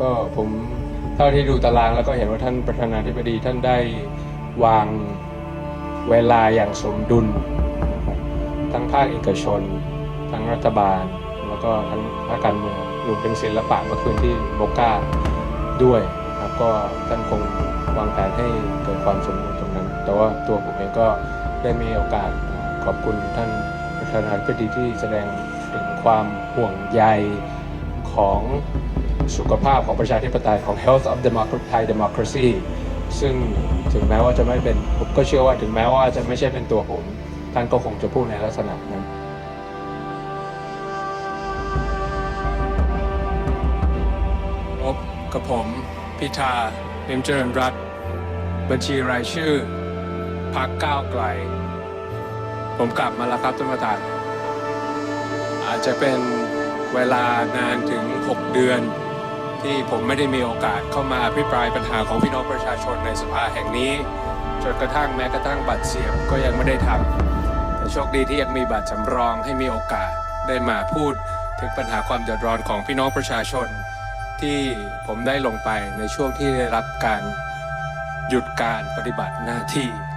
ก็ผมเท่าที่ดูตารางแล้วก็เห็นว่าท่านประธานาธิบดีท่านได้วางเวลาอย่างสมดุลนะครับทั้งภาคเอกชน ทั้งรัฐบาล แล้วก็ทั้งภาคการเมืองรวมถึงศิลปะเมื่อคืนที่โบก้าด้วยครับก็ท่านคงวางแผนให้เกิดความสมดุลตรงนั้น แต่ว่าตัวผมเองก็ได้มีโอกาสขอบคุณท่านประธานาธิบดีที่แสดงถึงความห่วงใยของ สุขภาพของประชาธิปไตยของ health of democracy Thai democracy ซึ่งถึงแม้ว่าจะไม่เป็นผมก็เชื่อว่าถึงแม้ว่าจะไม่ใช่เป็นตัวผม ท่านก็คงจะพูดในลักษณะนั้นพบกับผม พิธาเลิมเจริญรัตบัญชีรายชื่อพักก้าวไกล ผมกลับมาแล้วครับท่านประธานอาจจะเป็นเวลานานถึง 6 เดือน ที่ผมไม่ได้มีโอกาสเข้ามาอภิปรายปัญหาของพี่น้องประชาชนในสภาแห่งนี้จนกระทั่งแม้กระทั่งบัตรเสียบก็ยังไม่ได้ทำแต่โชคดีที่ยังมีบัตรสำรองให้มีโอกาสได้มาพูดถึงปัญหาความเดือดร้อนของพี่น้องประชาชน ที่ผมได้ลงไปในช่วงที่ได้รับการหยุดการปฏิบัติหน้าที่